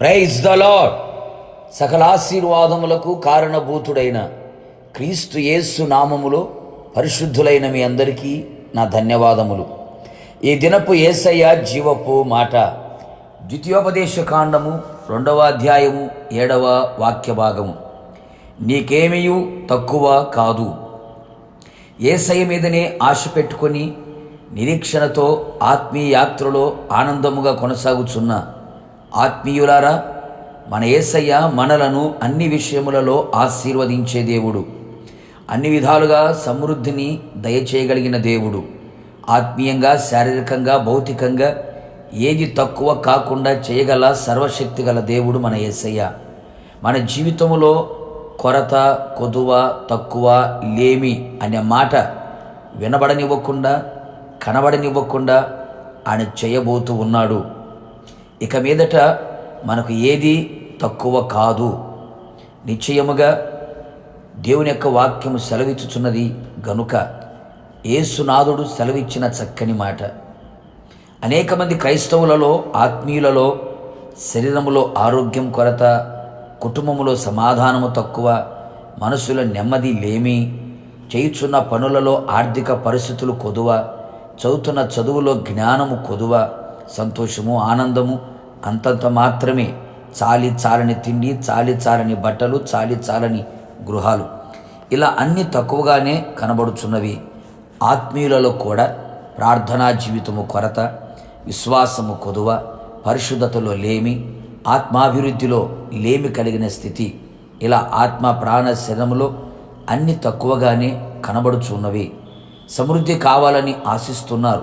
Praise the lord సకల ఆశీర్వాదములకు కారణభూతుడైన క్రీస్తు యేసు నామములో పరిశుద్ధులైన మీ అందరికీ నా ధన్యవాదములు. ఈ దినపు ఏసయ్య జీవపు మాట. ద్వితీయోపదేశ కాండము రెండవ అధ్యాయము ఏడవ వాక్య భాగము. నీకేమీయు తక్కువ కాదు. ఏసయ్య మీదనే ఆశ పెట్టుకొని నిరీక్షణతో ఆత్మీయాత్రలో ఆనందముగా కొనసాగుచున్న ఆత్మీయులారా మన ఏసయ్య మనలను అన్ని విషయములలో ఆశీర్వదించే దేవుడు. అన్ని విధాలుగా సమృద్ధిని దయచేయగలిగిన దేవుడు. ఆత్మీయంగా శారీరకంగా భౌతికంగా ఏది తక్కువ కాకుండా చేయగల సర్వశక్తి గల దేవుడు మన ఏసయ్య. మన జీవితంలో కొరత కొదువ తక్కువ లేమి అనే మాట వినబడనివ్వకుండా కనబడనివ్వకుండా ఆయన చేయబోతూ ఉన్నాడు. ఇక మీదట మనకు ఏది తక్కువ కాదు. నిశ్చయముగా దేవుని యొక్క వాక్యము సెలవిచ్చుచున్నది గనుక ఏసునాథుడు సెలవిచ్చిన చక్కని మాట. అనేక మంది క్రైస్తవులలో ఆత్మీయులలో శరీరములో ఆరోగ్యం కొరత కుటుంబములో సమాధానము తక్కువ మనసులో నెమ్మది లేమి చేయుచున్న పనులలో ఆర్థిక పరిస్థితులు కొదువ చదువుతున్న చదువులో జ్ఞానము కొదువ సంతోషము ఆనందము అంతంత మాత్రమే. చాలి చాలని తిండి చాలి చాలని బట్టలు చాలి చాలని గృహాలు. ఇలా అన్ని తక్కువగానే కనబడుచున్నవి. ఆత్మీయులలో కూడా ప్రార్థనా జీవితము కొరత విశ్వాసము కొదువ పరిశుద్ధతలో లేమి ఆత్మాభివృద్ధిలో లేమి కలిగిన స్థితి. ఇలా ఆత్మ ప్రాణ శరములో అన్ని తక్కువగానే కనబడుచున్నవి. సమృద్ధి కావాలని ఆశిస్తున్నారు.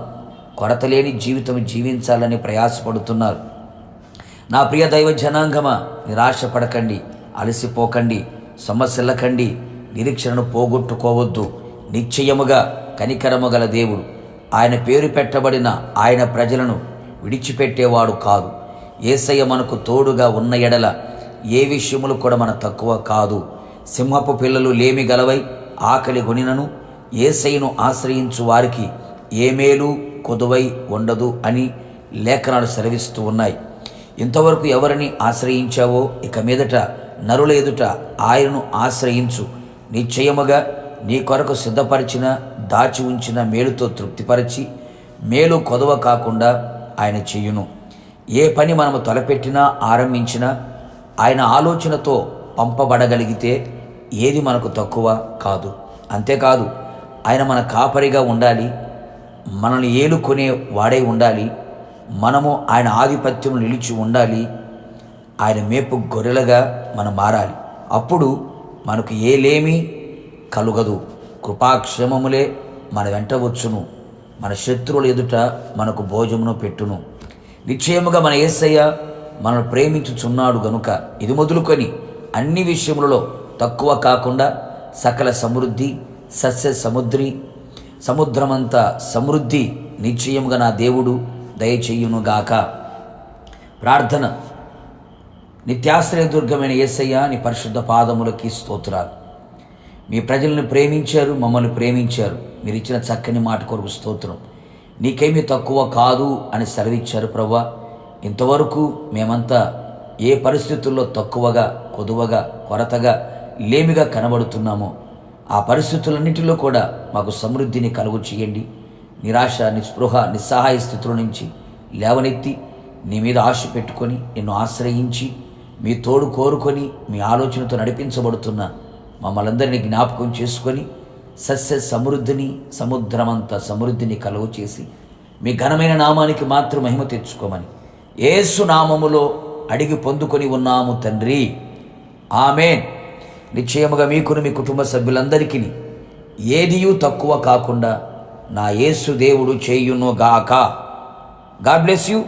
కొరత లేని జీవితం జీవించాలని ప్రయాసపడుతున్నారు. నా ప్రియ దైవ జనాంగమా నిరాశపడకండి అలసిపోకండి సమస్యలకండి నిరీక్షణను పోగొట్టుకోవద్దు. నిశ్చయముగా కనికరము గల దేవుడు ఆయన పేరు పెట్టబడిన ఆయన ప్రజలను విడిచిపెట్టేవాడు కాదు. ఏసయ్య మనకు తోడుగా ఉన్న ఎడల ఏ విషయములు కూడా మన తక్కువ కాదు. సింహపు పిల్లలు లేమి గలవై ఆకలి గొనినను ఏసయ్యను ఆశ్రయించు వారికి ఏ మేలు కొదువై ఉండదు అని లేఖనాలు సెలవిస్తూ ఉన్నాయి. ఇంతవరకు ఎవరిని ఆశ్రయించావో ఇక మీదట నరుల ఎదుట ఆయనను ఆశ్రయించు. నిశ్చయముగా నీ కొరకు సిద్ధపరిచిన దాచి ఉంచిన మేలుతో తృప్తిపరిచి మేలు కొదవ కాకుండా ఆయన చేయును. ఏ పని మనము తలపెట్టినా ఆరంభించినా ఆయన ఆలోచనతో పంపబడగలిగితే ఏది మనకు తక్కువ కాదు. అంతేకాదు ఆయన మన కాపరిగా ఉండాలి మనల్ని ఏలుకునే వాడై ఉండాలి మనము ఆయన ఆధిపత్యం నిలిచి ఉండాలి. ఆయన మేపు గొర్రెలుగా మనం మారాలి. అప్పుడు మనకు ఏలేమీ కలుగదు. కృపాక్షేమములే మన వెంట వచ్చును. మన శత్రువుల ఎదుట మనకు భోజమును పెట్టును. నిశ్చయముగా మన యేసయ్య మనల్ని ప్రేమించుచున్నాడు గనుక ఇది మొదలుకొని అన్ని విషయములలో తక్కువ కాకుండా సకల సమృద్ధి సస్య సముద్రి సముద్రమంత సమృద్ధి నిశ్చయముగా నా దేవుడు దయచేయునుగాక. ప్రార్థన. నిత్యాశ్రయ దుర్గమైన యేసయ్య నీ పరిశుద్ధ పాదములకి స్తోత్రాలు. మీ ప్రజలను ప్రేమించారు మమ్మల్ని ప్రేమించారు. మీరు ఇచ్చిన చక్కని మాట కొరకు స్తోత్రం. నీకేమీ తక్కువ కాదు అని సెలవిచ్చారు ప్రవ్వా. ఇంతవరకు మేమంతా ఏ పరిస్థితుల్లో తక్కువగా కొదువగా కొరతగా లేమిగా కనబడుతున్నామో ఆ పరిస్థితులన్నిటిలో కూడా మాకు సమృద్ధిని కలుగు చేయండి నిరాశ నిస్పృహ నిస్సహాయ స్థితుల నుంచి లేవనెత్తి నీ మీద ఆశ పెట్టుకొని నిన్ను ఆశ్రయించి మీ తోడు కోరుకొని మీ ఆలోచనతో నడిపించబడుతున్న మమ్మల్ందరినీ జ్ఞాపకం చేసుకొని సస్య సమృద్ధిని సముద్రమంత సమృద్ధిని కలువ చేసి మీ ఘనమైన నామానికి మాత్రం మహిమ తెచ్చుకోమని ఏసు నామములో అడిగి పొందుకొని ఉన్నాము తండ్రి. ఆమెన్. నిశ్చయముగా మీకును మీ కుటుంబ సభ్యులందరికీ ఏదియూ తక్కువ కాకుండా నా యేసు దేవుడు చేయును గాక. God bless you